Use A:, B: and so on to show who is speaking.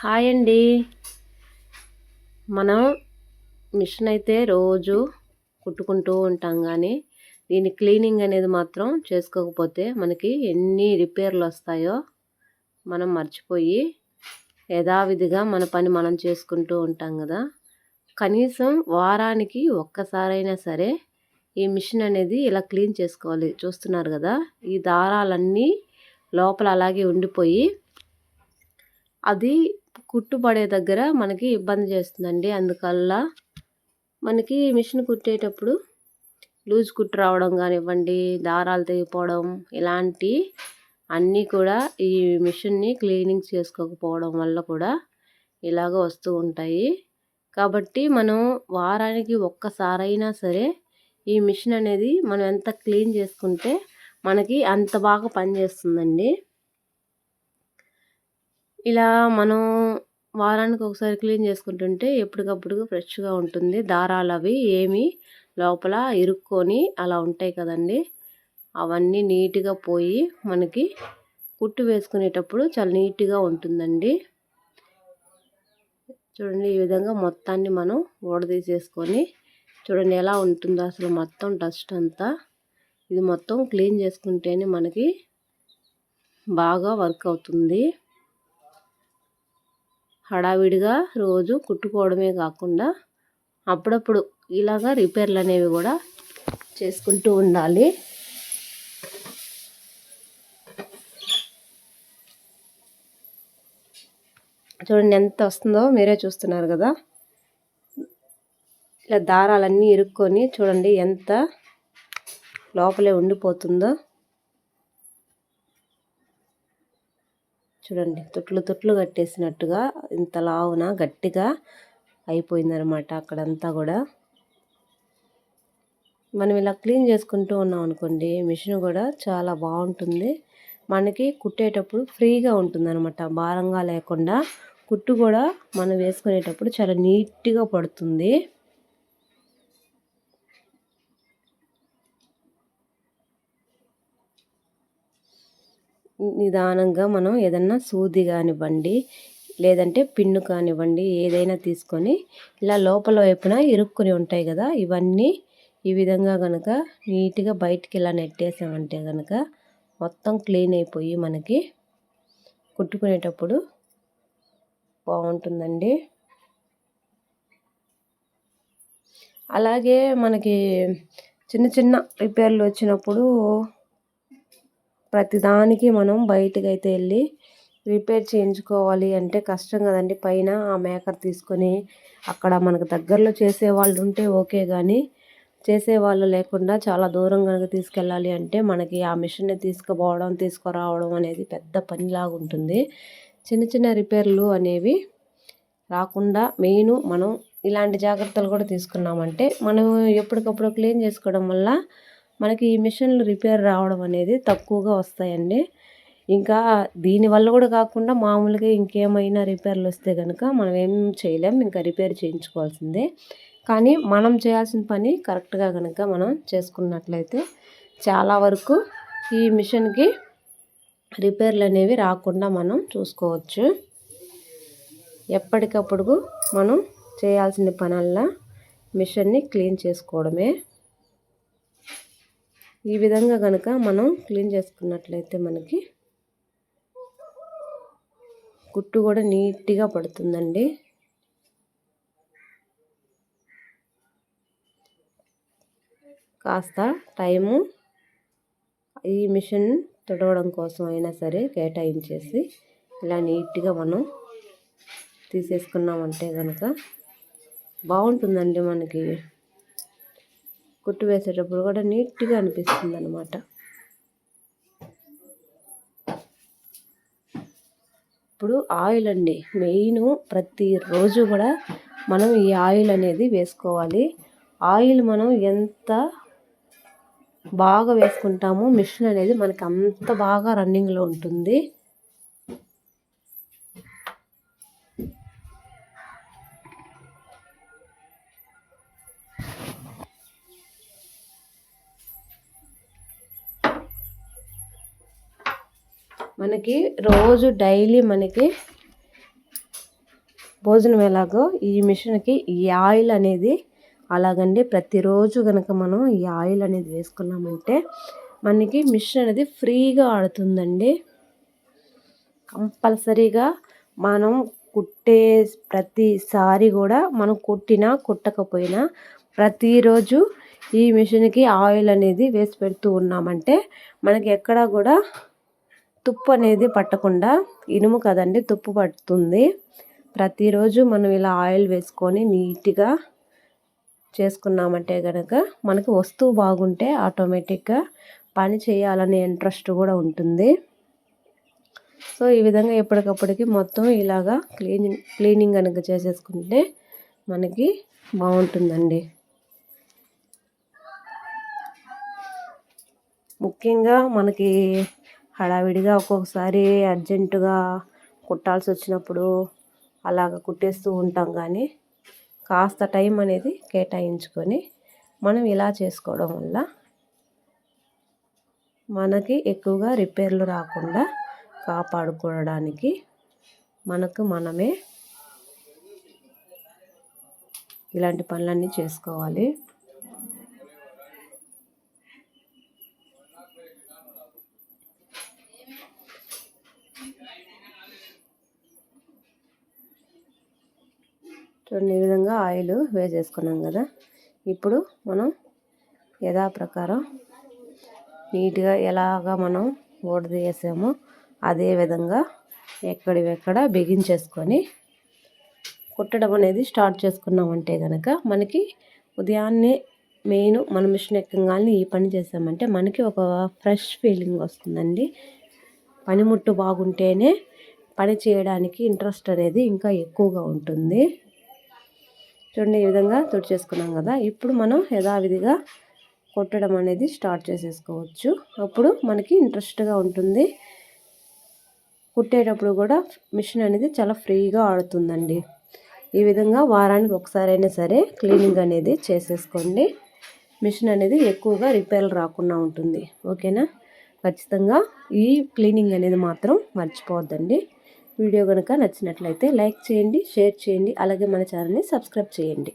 A: Hi అండి. మనం machine అయితే రోజు కుట్టుకుంటూ ఉంటాం కానీ దీని క్లీనింగ్ అనేది మాత్రం చేసుకోకపోతే మనకి ఎన్ని రిపేర్లు వస్తాయో మనం మర్చిపోయి యథావిధిగా మన పని మనం చేసుకుంటూ ఉంటాం కదా. కనీసం వారానికి ఒక్కసారైనా సరే ఈ మిషన్ అనేది ఇలా క్లీన్ చేసుకోవాలి. చూస్తున్నారు కదా ఈ దారాలన్నీ లోపల అలాగే ఉండిపోయి అది కుట్టుపడే దగ్గర మనకి ఇబ్బంది చేస్తుందండి. అందుకల్ల మనకి మిషన్ కుట్టేటప్పుడు లూజ్ కుట్టు రావడం కానివ్వండి దారాలు తెగిపోవడం ఇలాంటి అన్నీ కూడా ఈ మిషన్ని క్లీనింగ్ చేసుకోకపోవడం వల్ల కూడా ఇలాగ వస్తూ ఉంటాయి. కాబట్టి మనం వారానికి ఒక్కసారైనా సరే ఈ మిషన్ అనేది మనం ఎంత క్లీన్ చేసుకుంటే మనకి అంత బాగా పనిచేస్తుందండి. ఇలా మనం వారానికి ఒకసారి క్లీన్ చేసుకుంటుంటే ఎప్పటికప్పుడు ఫ్రెష్గా ఉంటుంది. దారాలు అవి ఏమి లోపల ఇరుక్కొని అలా ఉంటాయి కదండి. అవన్నీ నీట్గా పోయి మనకి కుట్టు వేసుకునేటప్పుడు చాలా నీట్గా ఉంటుందండి. చూడండి ఈ విధంగా మొత్తాన్ని మనం ఊడదీసేసుకొని చూడండి ఎలా ఉంటుందో అసలు మొత్తం డస్ట్ అంతా. ఇది మొత్తం క్లీన్ చేసుకుంటేనే మనకి బాగా వర్క్ అవుతుంది. హడావిడిగా రోజు కుట్టుకోవడమే కాకుండా అప్పుడప్పుడు ఇలాగా రిపేర్లు అనేవి కూడా చేసుకుంటూ ఉండాలి. చూడండి ఎంత వస్తుందో మీరే చూస్తున్నారు కదా. ఇలా దారాలన్నీ ఇరుక్కొని చూడండి ఎంత లోపలే ఉండిపోతుందో. చూడండి తొట్లు తొట్లు కట్టేసినట్టుగా ఇంత లావున గట్టిగా అయిపోయిందనమాట అక్కడంతా కూడా. మనం ఇలా క్లీన్ చేసుకుంటూ ఉన్నాం అనుకోండి మిషన్ కూడా చాలా బాగుంటుంది. మనకి కుట్టేటప్పుడు ఫ్రీగా ఉంటుంది అనమాట భారంగా లేకుండా కుట్టు కూడా మనం వేసుకునేటప్పుడు చాలా నీట్గా పడుతుంది. నిదానంగా మనం ఏదన్నా సూది కానివ్వండి లేదంటే పిన్ను కానివ్వండి ఏదైనా తీసుకొని ఇలా లోపల వైపున ఇరుక్కుని ఉంటాయి కదా ఇవన్నీ ఈ విధంగా కనుక నీట్గా బయటికి ఇలా నెట్టేసామంటే కనుక మొత్తం క్లీన్ అయిపోయి మనకి కుట్టుకునేటప్పుడు బాగుంటుందండి. అలాగే మనకి చిన్న చిన్న రిపేర్లు వచ్చినప్పుడు ప్రతిదానికి మనం బయటకు అయితే వెళ్ళి రిపేర్ చేయించుకోవాలి అంటే కష్టం కదండి. పైన ఆ మేకర్ తీసుకొని అక్కడ మనకు దగ్గరలో చేసే వాళ్ళు ఉంటే ఓకే కానీ చేసేవాళ్ళు లేకుండా చాలా దూరం కనుక తీసుకెళ్ళాలి అంటే మనకి ఆ మిషన్ని తీసుకుపోవడం తీసుకురావడం అనేది పెద్ద పనిలాగా ఉంటుంది. చిన్న చిన్న రిపేర్లు అనేవి రాకుండా మెయిన్ మనం ఇలాంటి జాగ్రత్తలు కూడా తీసుకున్నామంటే మనం ఎప్పటికప్పుడు క్లీన్ చేసుకోవడం వల్ల మనకి ఈ మిషన్లు రిపేర్ రావడం అనేది తక్కువగా వస్తాయండి. ఇంకా దీనివల్ల కూడా కాకుండా మామూలుగా ఇంకేమైనా రిపేర్లు వస్తే కనుక మనం ఏం చేయలేం ఇంకా రిపేర్ చేయించుకోవాల్సిందే. కానీ మనం చేయాల్సిన పని కరెక్ట్గా కనుక మనం చేసుకున్నట్లయితే చాలా వరకు ఈ మిషన్కి రిపేర్లు అనేవి రాకుండా మనం చూసుకోవచ్చు. ఎప్పటికప్పుడు మనం చేయాల్సిన పనల్లా మిషన్ని క్లీన్ చేసుకోవడమే. ఈ విధంగా కనుక మనం క్లీన్ చేసుకున్నట్లయితే మనకి కుట్టు కూడా నీట్గా పడుతుందండి. కాస్త టైము ఈ మిషన్ తుడవడం కోసం అయినా సరే కేటాయించేసి ఇలా నీట్గా మనం తీసేసుకున్నామంటే కనుక బాగుంటుందండి మనకి. కుట్టు వేసేటప్పుడు కూడా నీట్గా అనిపిస్తుంది అనమాట ఇప్పుడు ఆయిల్ అండి. మెయిన్ ప్రతిరోజు కూడా మనం ఈ ఆయిల్ అనేది వేసుకోవాలి. ఆయిల్ మనం ఎంత బాగా వేసుకుంటామో మిషన్ అనేది మనకి అంత బాగా రన్నింగ్లో ఉంటుంది. మనకి రోజు డైలీ మనకి భోజనం ఎలాగో ఈ మిషన్కి ఈ ఆయిల్ అనేది అలాగండి. ప్రతిరోజు కనుక మనం ఈ ఆయిల్ అనేది వేసుకున్నామంటే మనకి మిషన్ అనేది ఫ్రీగా ఆడుతుందండి. కంపల్సరీగా మనం కుట్టే ప్రతిసారి కూడా మనం కుట్టినా కుట్టకపోయినా ప్రతిరోజు ఈ మిషన్కి ఆయిల్ అనేది వేసి పెడుతూ ఉన్నామంటే మనకి ఎక్కడా కూడా తుప్పు అనేది పట్టకుండా ఇనుము కదండి తుప్పు పడుతుంది. ప్రతిరోజు మనం ఇలా ఆయిల్ వేసుకొని నీట్గా చేసుకున్నామంటే కనుక మనకి వస్తువు బాగుంటే ఆటోమేటిక్గా పని చేయాలనే ఇంట్రెస్ట్ కూడా ఉంటుంది. సో ఈ విధంగా ఎప్పటికప్పటికి మొత్తం ఇలాగా క్లీనింగ్ క్లీనింగ్ కనుక చేసేసుకుంటే మనకి బాగుంటుందండి. ముఖ్యంగా మనకి హడావిడిగా ఒక్కొక్కసారి అర్జెంటుగా కుట్టాల్సి వచ్చినప్పుడు అలాగ కుట్టేస్తూ ఉంటాం కానీ కాస్త టైం అనేది కేటాయించుకొని మనం ఇలా చేసుకోవడం వల్ల మనకి ఎక్కువగా రిపేర్లు రాకుండా కాపాడుకోవడానికి మనకు మనమే ఇలాంటి పనులన్నీ చేసుకోవాలి. చూడండి ఈ విధంగా ఆయిల్ వేసేసుకున్నాం కదా. ఇప్పుడు మనం యథాప్రకారం నీట్గా ఎలాగ మనం ఓడదీసామో అదే విధంగా ఎక్కడివెక్కడ బిగించేసుకొని కుట్టడం అనేది స్టార్ట్ చేసుకున్నామంటే కనుక మనకి ఉదయాన్నే మెయిన్ మన మిషన్ ఎక్కగానే ఈ పని చేసామంటే మనకి ఒక ఫ్రెష్ ఫీలింగ్ వస్తుందండి. పనిముట్టు బాగుంటేనే పని చేయడానికి ఇంట్రెస్ట్ అనేది ఇంకా ఎక్కువగా ఉంటుంది. చూడండి ఈ విధంగా చేసుకున్నాం కదా. ఇప్పుడు మనం యథావిధిగా కొట్టడం అనేది స్టార్ట్ చేసేసుకోవచ్చు. అప్పుడు మనకి ఇంట్రెస్ట్గా ఉంటుంది. కుట్టేటప్పుడు కూడా మిషన్ అనేది చాలా ఫ్రీగా ఆడుతుందండి. ఈ విధంగా వారానికి ఒకసారి అయినా సరే క్లీనింగ్ అనేది చేసేసుకోండి. మిషన్ అనేది ఎక్కువగా రిపేర్లు రాకుండా ఉంటుంది. ఓకేనా? ఖచ్చితంగా ఈ క్లీనింగ్ అనేది మాత్రం మర్చిపోవద్దండి. వీడియో కనుక నచ్చినట్లయితే లైక్ చేయండి షేర్ చేయండి అలాగే మన ఛానల్ని సబ్స్క్రైబ్ చేయండి.